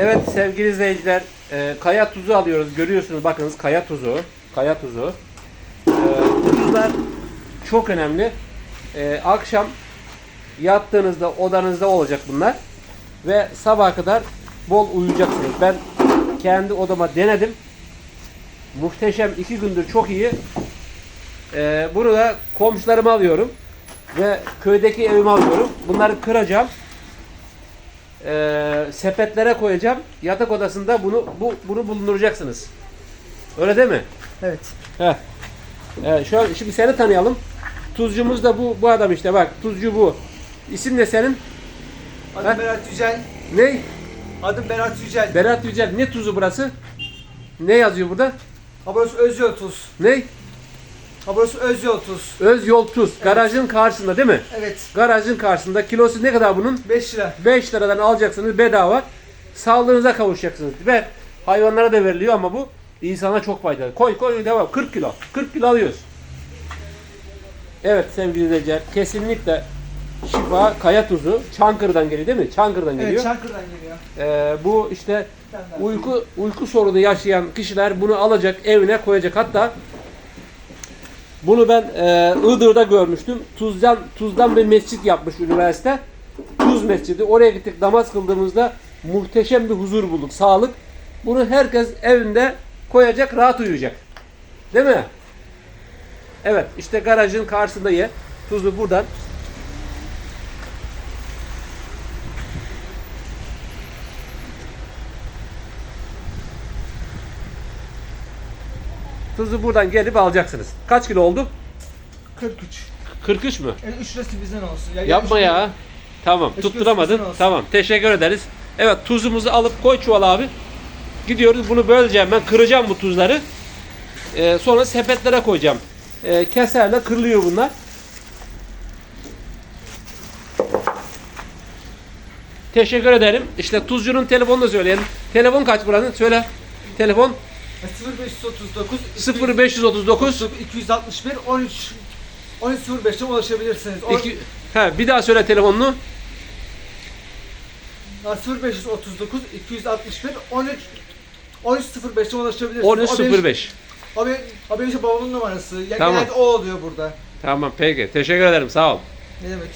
Evet sevgili izleyiciler, e, kaya tuzu alıyoruz. Görüyorsunuz bakınız kaya tuzu. Kaya tuzu. E, tuzlar çok önemli. E, akşam yattığınızda odanızda olacak bunlar. Ve sabaha kadar bol uyuyacaksınız. Ben kendi odama denedim. Muhteşem iki gündür çok iyi. E, bunu da komşularıma alıyorum. Ve köydeki evime alıyorum. Bunları kıracağım e, sepetlere koyacağım. Yatak odasında bunu bu bunu bulunduracaksınız. Öyle değil mi? Evet. Heh. Evet, şu an şimdi seni tanıyalım. Tuzcumuz da bu bu adam işte bak. Tuzcu bu. İsim ne senin? Adım Ha? Berat Yücel. Ne? Adım Berat Yücel. Berat Yücel. Ne tuzu burası? Ne yazıyor burada? Ha burası Özyol Tuz. Ne? Ha burası Özyol Tuz. Öz yol tuz. Garajın karşısında değil mi? Evet. Garajın karşısında. Kilosu ne kadar bunun? 5 lira. 5 liradan alacaksınız bedava. Sağlığınıza kavuşacaksınız. Ve hayvanlara da veriliyor ama bu insana çok faydalı. Koy koy devam. 40 kilo. 40 kilo alıyoruz. Evet sevgili izleyiciler kesinlikle şifa kaya tuzu Çankırı'dan geliyor değil mi? Çankırı'dan Evet geliyor. Çankırı'dan geliyor. Ee, bu işte uyku uyku sorunu yaşayan kişiler bunu alacak evine koyacak. Hatta bunu ben e, Iğdır'da görmüştüm. Tuzdan Tuzdan bir mescit yapmış üniversite. Tuz Mescidi. Oraya gittik namaz kıldığımızda muhteşem bir huzur bulduk. Sağlık. Bunu herkes evinde koyacak, rahat uyuyacak. Değil mi? Evet, işte garajın karşısında ye. Tuzu buradan. Tuzu buradan gelip alacaksınız. Kaç kilo oldu? 43. 43 mü? Yani 3 lirası bizden olsun. Ya, Yapma ya. Tamam Hiç tutturamadın. Tamam teşekkür ederiz. Evet tuzumuzu alıp koy çuvala abi. Gidiyoruz bunu böleceğim ben kıracağım bu tuzları. Ee, sonra sepetlere koyacağım. Ee, keserle kırılıyor bunlar. Teşekkür ederim. İşte tuzcunun telefonunu da söyleyelim. Telefon kaç buranın? Söyle. Telefon 0539 0539 261 13 13.05'ten ulaşabilirsiniz. O, iki, ha, bir daha söyle telefonunu. Ha, 0539 261 13 13.05'ten ulaşabilirsiniz. O benim- 1305. O benim, o benim işte babamın numarası. Ya Tamam. genelde o oluyor burada. Tamam peki. Teşekkür ederim. Sağ ol. Ne demek?